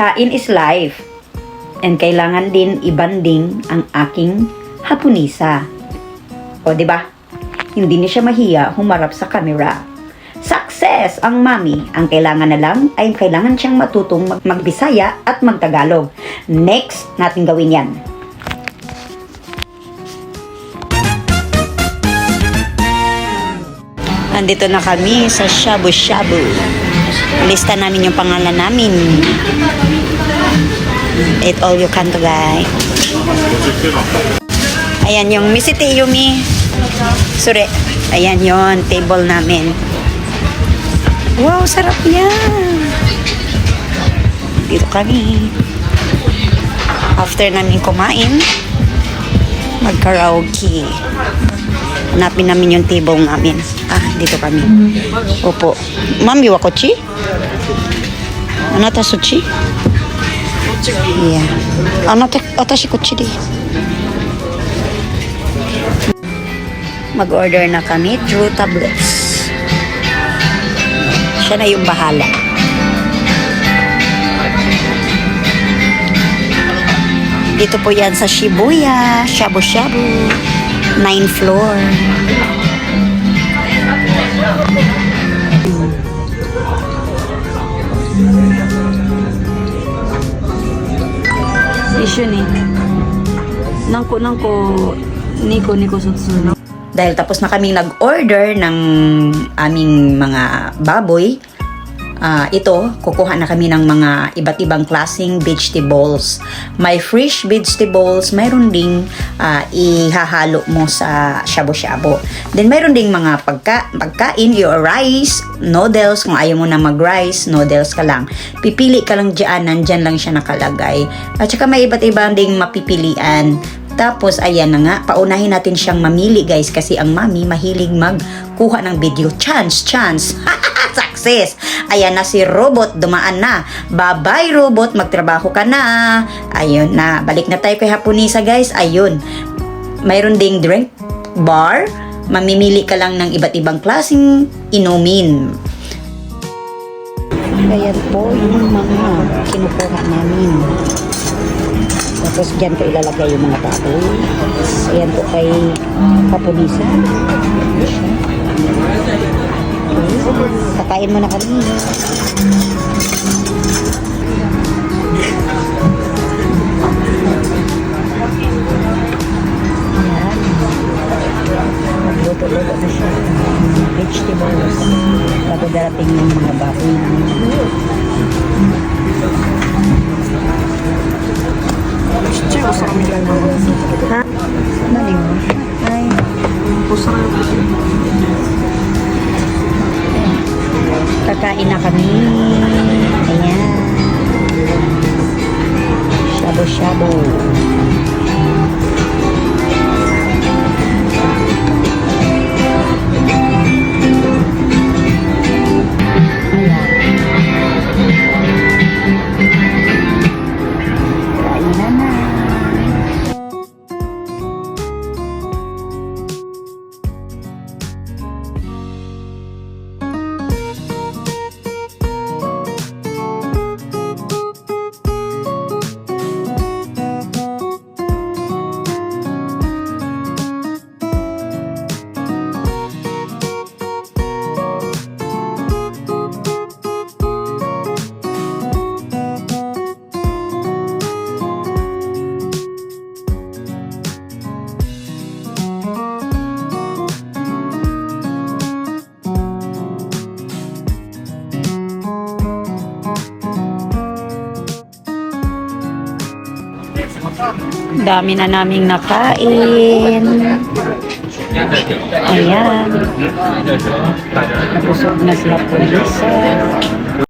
Kain is life. And kailangan din ibanding ang aking hapunisa. O, di ba? Hindi niya siya mahiya humarap sa camera. Success ang mami. Ang kailangan na lang ay kailangan siyang matutong mag- magbisaya at magtagalog. Next natin gawin yan. Andito na kami sa Shabu Shabu. Lista namin yung pangalan namin. Eat all you can to guy. Ayan yung Misiti Yumi. Sure. Ayan yon table namin. Wow, sarap yan. Dito kami. After namin kumain, mag-karaoke. Hanapin namin yung table namin. Ah, dito kami. Opo. Ma'am, you wakochi? Anata suchi? Yeah. Anata, atashi kochi di. Mag-order na kami through tablets. Siya na yung bahala. Dito po yan sa Shibuya, Shabu Shabu, 9 floor. Issue ni. Nangko nangko niko niko sutsu. Dahil tapos na kaming nag-order ng aming mga baboy, ah, ito, kukuha na kami ng mga iba't ibang klaseng vegetables. May fresh vegetables, mayroon ding ah, ihahalo mo sa shabu-shabu. Then mayroon ding mga pagka, pagkain, your rice, noodles, kung ayaw mo na mag-rice, noodles ka lang. Pipili ka lang dyan, nandyan lang siya nakalagay. At saka may iba't ibang ding mapipilian. Tapos, ayan na nga, paunahin natin siyang mamili guys kasi ang mami mahilig magkuha ng video. Chance, chance. Success! Ayan na si Robot, dumaan na. Bye-bye Robot, magtrabaho ka na. Ayun na, balik na tayo kay Hapunisa guys. Ayun, mayroon ding drink bar. Mamimili ka lang ng iba't ibang klaseng inumin. Ayan po yung mga kinukuha namin. Tapos dyan ko ilalagay yung mga baboy. Ayan po kay Kapunisa. Okay. Kakain mo na kami. Ayan. Magluto-luto na siya. Vegetables. Bago darating yung mga baboy namin. Ha? Nani mo? Ay. Kakain na kami. Ayan. Shabu-shabu. Kain Dami na naming nakain. Ayan. Nabusog na sila po.